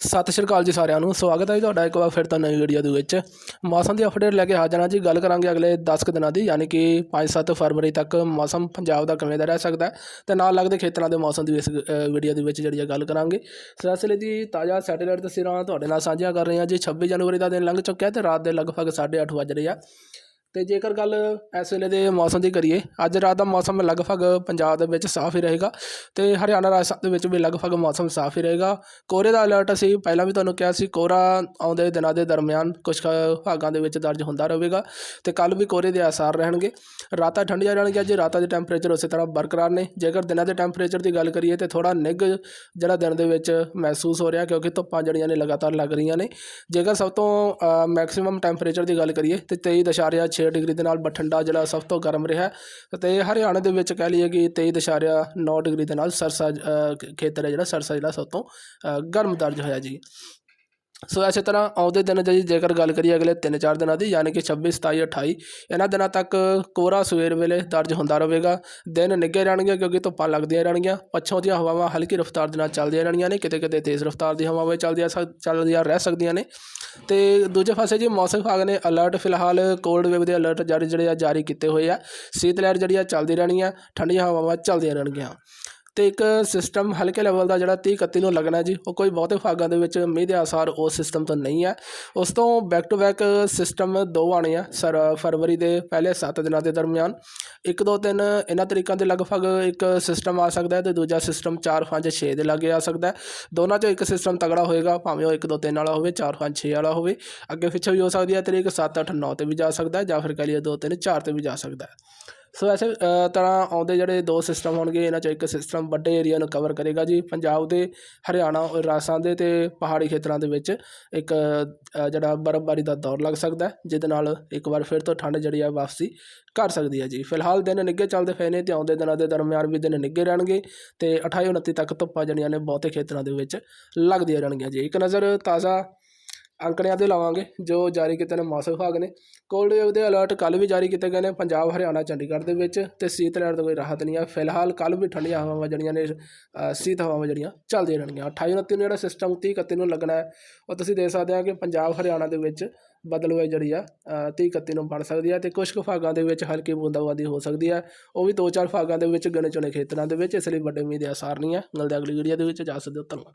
ਸਤਿ ਸ਼੍ਰੀ ਅਕਾਲ ਜੀ ਸਾਰਿਆਂ ਨੂੰ, ਸਵਾਗਤ ਹੈ ਜੀ ਤੁਹਾਡਾ ਇੱਕ ਵਾਰ ਫਿਰ ਤੋਂ ਨਵੀਂ ਵੀਡੀਓ ਦੇ ਵਿੱਚ। ਮੌਸਮ ਦੀ ਅਪਡੇਟ ਲੈ ਕੇ ਹਾਜ਼ਰ ਹਾਂ ਜੀ, ਗੱਲ ਕਰਾਂਗੇ ਅਗਲੇ 10 ਕੁ ਦਿਨਾਂ ਦੀ, ਯਾਨੀ ਕਿ 5-7 ਫਰਵਰੀ ਤੱਕ ਮੌਸਮ ਪੰਜਾਬ ਦਾ ਕਿਵੇਂ ਦਾ ਰਹਿ ਸਕਦਾ ਹੈ ਤੇ ਨਾਲ ਲੱਗਦੇ ਖੇਤਰਾਂ ਦੇ ਮੌਸਮ ਦੀ ਇਸ ਵੀਡੀਓ ਦੇ ਵਿੱਚ ਜਿਹੜੀ ਹੈ ਗੱਲ ਕਰਾਂਗੇ। ਸੋ ਇਸ ਤਾਜ਼ਾ ਸੈਟੇਲਾਈਟ ਤਸਵੀਰਾਂ ਤੁਹਾਡੇ ਨਾਲ ਸਾਂਝੀਆਂ ਕਰ ਰਹੇ ਹਾਂ ਜੀ 26 ਜਨਵਰੀ ਦਾ ਦਿਨ ਲੰਘ ਚੁੱਕਿਆ ਤੇ ਰਾਤ ਦੇ ਲਗਭਗ 8:30 ਵੱਜ ਰਹੀ ਆ। ਅਤੇ ਜੇਕਰ ਗੱਲ ਇਸ ਵੇਲੇ ਦੇ ਮੌਸਮ ਦੀ ਕਰੀਏ, ਅੱਜ ਰਾਤ ਦਾ ਮੌਸਮ ਲਗਭਗ ਪੰਜਾਬ ਦੇ ਵਿੱਚ ਸਾਫ਼ ਹੀ ਰਹੇਗਾ ਤੇ ਹਰਿਆਣਾ ਰਾਜਸਥਾਨ ਦੇ ਵਿੱਚ ਵੀ ਲਗਭਗ ਮੌਸਮ ਸਾਫ਼ ਹੀ ਰਹੇਗਾ। ਕੋਹਰੇ ਦਾ ਅਲਰਟ ਅਸੀਂ ਪਹਿਲਾਂ ਵੀ ਤੁਹਾਨੂੰ ਕਿਹਾ ਸੀ, ਕੋਹਰਾ ਆਉਂਦੇ ਦਿਨਾਂ ਦੇ ਦਰਮਿਆਨ ਕੁਝ ਕੁ ਭਾਗਾਂ ਦੇ ਵਿੱਚ ਦਰਜ ਹੁੰਦਾ ਰਹੇਗਾ ਤੇ ਕੱਲ ਵੀ ਕੋਹਰੇ ਦੇ ਆਸਾਰ ਰਹਿਣਗੇ। ਰਾਤਾਂ ਠੰਡੀਆਂ ਰਹਿਣਗੀਆਂ ਅੱਜ ਰਾਤਾਂ ਦੇ ਟੈਂਪਰੇਚਰ ਉਸੇ ਤਰ੍ਹਾਂ ਬਰਕਰਾਰ ਨੇ। ਜੇਕਰ ਦਿਨਾਂ ਦੇ ਟੈਂਪਰੇਚਰ ਦੀ ਗੱਲ ਕਰੀਏ ਤੇ ਥੋੜਾ ਨਿੱਘ ਜਿਹੜਾ ਦਿਨ ਦੇ ਵਿੱਚ ਮਹਿਸੂਸ ਹੋ ਰਿਹਾ ਕਿਉਂਕਿ ਧੁੱਪਾਂ ਜਿਹੜੀਆਂ ਨੇ ਲਗਾਤਾਰ ਲੱਗ ਰਹੀਆਂ ਨੇ। ਜੇਕਰ ਸਭ ਤੋਂ ਮੈਕਸਿਮਮ ਟੈਂਪਰੇਚਰ ਦੀ ਗੱਲ ਕਰੀਏ ਤੇ 23.6 ਡਿਗਰੀ ਦੇ ਨਾਲ ਬਠਿੰਡਾ ਜਿਹੜਾ ਸਭ ਤੋਂ ਗਰਮ ਰਿਹਾ ਤੇ ਹਰਿਆਣਾ ਦੇ ਵਿੱਚ ਕਹਿ ਲਈਏ ਕਿ 23.9 ਡਿਗਰੀ ਦੇ ਨਾਲ ਸਰਸਾ ਖੇਤਰ ਹੈ ਜਿਹੜਾ, ਸਰਸਾ ਜ਼ਿਲ੍ਹਾ ਸਭ ਤੋਂ ਗਰਮ ਦਰਜ ਹੋਇਆ ਜੀ। ਸੋ ਇਸੇ ਤਰ੍ਹਾਂ ਆਉਂਦੇ ਦਿਨ ਜੇ ਜੇਕਰ ਗੱਲ ਕਰੀਏ ਅਗਲੇ 3-4 ਦਿਨਾਂ ਦੀ, ਯਾਨੀ ਕਿ 26 27 28 ਇਹਨਾਂ ਦਿਨਾਂ ਤੱਕ ਕੋਹਰਾ ਸਵੇਰ ਵੇਲੇ ਦਰਜ ਹੁੰਦਾ ਰਹੇਗਾ। ਦਿਨ ਨਿੱਘੇ ਰਹਿਣਗੇ ਕਿਉਂਕਿ ਧੁੱਪਾਂ ਲੱਗਦੀਆਂ ਰਹਿਣਗੀਆਂ। ਪੱਛੋਂ ਦੀਆਂ ਹਵਾਵਾਂ ਹਲਕੀ ਰਫ਼ਤਾਰ ਦੇ ਨਾਲ ਚੱਲਦੀਆਂ ਰਹਿਣਗੀਆਂ ਨੇ, ਕਿਤੇ ਕਿਤੇ ਤੇਜ਼ ਰਫ਼ਤਾਰ ਦੀ ਹਵਾਵਾਂ ਚੱਲਦੀਆਂ ਸਕ- ਚੱਲਦੀਆਂ ਰਹਿ ਸਕਦੀਆਂ ਨੇ। ਤੇ ਦੂਜੇ ਪਾਸੇ ਜੀ ਮੌਸਮ ਵਿਭਾਗ ਨੇ ਅਲਰਟ ਫਿਲਹਾਲ ਕੋਲਡ ਵੇਵ ਦੇ ਅਲਰਟ ਜਾਰੀ ਜਿਹੜੇ ਆ ਜਾਰੀ ਕੀਤੇ ਹੋਏ ਆ। ਸੀਤ ਲਹਿਰ ਜਿਹੜੀ ਆ ਚੱਲਦੀ ਰਹਿਣੀ ਆ, ਠੰਡੀਆਂ ਹਵਾਵਾਂ ਚੱਲਦੀਆਂ ਰਹਿਣਗੀਆਂ। ਅਤੇ ਇੱਕ ਸਿਸਟਮ ਹਲਕੇ ਲੈਵਲ ਦਾ ਜਿਹੜਾ 30 31 ਨੂੰ ਲੱਗਣਾ ਜੀ, ਉਹ ਕੋਈ ਬਹੁਤੇ ਭਾਗਾਂ ਦੇ ਵਿੱਚ ਮੀਂਹ ਦੇ ਆਸਾਰ ਉਸ ਸਿਸਟਮ ਤੋਂ ਨਹੀਂ ਹੈ। ਉਸ ਤੋਂ ਬੈਕ ਟੂ ਬੈਕ ਸਿਸਟਮ ਦੋ ਆਣੇ ਆ, ਸਰ, ਫਰਵਰੀ ਦੇ ਪਹਿਲੇ 7 ਦਿਨਾਂ ਦੇ ਦਰਮਿਆਨ। ਇੱਕ, ਦੋ, ਤਿੰਨ ਇਹਨਾਂ ਤਰੀਕਾਂ ਦੇ ਲਗਭਗ ਇੱਕ ਸਿਸਟਮ ਆ ਸਕਦਾ ਹੈ ਤੇ ਦੂਜਾ ਸਿਸਟਮ 4 5 6 ਦੇ ਲਾਗੇ ਆ ਸਕਦਾ ਹੈ। ਦੋਨਾਂ ਚੋਂ ਇੱਕ ਸਿਸਟਮ ਤਗੜਾ ਹੋਏਗਾ, ਭਾਵੇਂ ਉਹ 1 2 3 ਵਾਲਾ ਹੋਵੇ 4 5 6 ਵਾਲਾ ਹੋਵੇ। ਅੱਗੇ ਪਿੱਛੇ ਵੀ ਹੋ ਸਕਦੀ ਹੈ ਤਰੀਕ 7 8 9 ਤੇ ਵੀ ਜਾ ਸਕਦਾ ਹੈ ਜਾਂ ਫਿਰ ਕਹ ਲਈਏ 2 3 4 ਤੇ ਵੀ ਜਾ ਸਕਦਾ ਹੈ। ਸੋ ਐਸੇ ਤਰ੍ਹਾਂ ਆਉਂਦੇ ਜਿਹੜੇ ਦੋ ਸਿਸਟਮ ਹੋਣਗੇ, ਇਹਨਾਂ ਚੋਂ ਇੱਕ ਸਿਸਟਮ ਵੱਡੇ ਏਰੀਆ ਨੂੰ ਕਵਰ ਕਰੇਗਾ ਜੀ, ਪੰਜਾਬ ਦੇ, ਹਰਿਆਣਾ ਰਾਜਸਥਾਨ ਦੇ ਤੇ ਪਹਾੜੀ ਖੇਤਰਾਂ ਦੇ ਵਿੱਚ ਇੱਕ ਜਿਹੜਾ ਬਰਫ਼ਬਾਰੀ ਦਾ ਦੌਰ ਲੱਗ ਸਕਦਾ ਜਿਹਦੇ ਨਾਲ ਇੱਕ ਵਾਰ ਫਿਰ ਤੋਂ ਠੰਡ ਜਿਹੜੀ ਆ ਵਾਪਸੀ ਕਰ ਸਕਦੀ ਹੈ ਜੀ। ਫਿਲਹਾਲ ਦਿਨ ਨਿੱਘੇ ਚੱਲਦੇ ਪਏ ਨੇ ਤੇ ਆਉਂਦੇ ਦਿਨਾਂ ਦੇ ਦਰਮਿਆਨ ਵੀ ਦਿਨ ਨਿੱਘੇ ਰਹਿਣਗੇ ਤੇ 28 29 ਤੱਕ ਧੁੱਪਾਂ ਜਿਹੜੀਆਂ ਨੇ ਬਹੁਤੇ ਖੇਤਰਾਂ ਦੇ ਵਿੱਚ ਲੱਗਦੀਆਂ ਰਹਿਣਗੀਆਂ ਜੀ। ਇੱਕ ਨਜ਼ਰ ਤਾਜ਼ਾ ਅੰਕੜਿਆਂ ਤੇ ਲਾਵਾਂਗੇ ਜੋ ਜਾਰੀ ਕੀਤੇ ਨੇ ਮੌਸਮ ਵਿਭਾਗ ਨੇ। ਕੋਲਡ ਵੇਵ ਦੇ ਅਲਰਟ ਕੱਲ੍ਹ ਵੀ ਜਾਰੀ ਕੀਤੇ ਗਏ ਨੇ ਪੰਜਾਬ ਹਰਿਆਣਾ ਚੰਡੀਗੜ੍ਹ ਦੇ ਵਿੱਚ ਤੇ ਸੀਤ ਲਹਿਰ ਤੋਂ ਕੋਈ ਰਾਹਤ ਨਹੀਂ ਆ। ਫਿਲਹਾਲ ਕੱਲ੍ਹ ਵੀ ਠੰਡੀਆਂ ਹਵਾਵਾਂ ਜਿਹੜੀਆਂ ਨੇ ਸੀਤ ਹਵਾਵਾਂ ਜਿਹੜੀਆਂ ਚੱਲਦੀਆਂ ਰਹਿਣਗੀਆਂ। 28 29 ਨੂੰ ਜਿਹੜਾ ਸਿਸਟਮ 30 31 ਨੂੰ ਲੱਗਣਾ ਹੈ ਉਹ ਤੁਸੀਂ ਦੇਖ ਸਕਦੇ ਆ ਕਿ ਪੰਜਾਬ ਹਰਿਆਣਾ ਦੇ ਵਿੱਚ ਬਦਲਵੇ ਜਿਹੜੀ ਆ ਅ, 30 31 ਨੂੰ ਬਣ ਸਕਦੀ ਹੈ ਤੇ ਕੁਝ ਕੁ ਭਾਗਾਂ ਦੇ ਵਿੱਚ ਹਲਕੀ ਬੂੰਦਾਬਾਂਦੀ ਹੋ ਸਕਦੀ ਹੈ ਉਹ ਵੀ ਦੋ ਚਾਰ ਭਾਗਾਂ ਦੇ ਵਿੱਚ ਗਣੇ ਚੁਣੇ ਖੇਤਰਾਂ ਦੇ ਵਿੱਚ ਇਸ ਲਈ ਵੱਡੇ ਉਮੀਦ ਦੇ ਆਸਾਰ ਨਹੀਂ ਹੈ ਮਿਲਦੇ ਅਗਲੀ ਵੀਡੀਓ ਦੇ ਵਿੱਚ ਜਾ ਸਕਦੇ ਹੋ ਧੰਨਵਾਦ।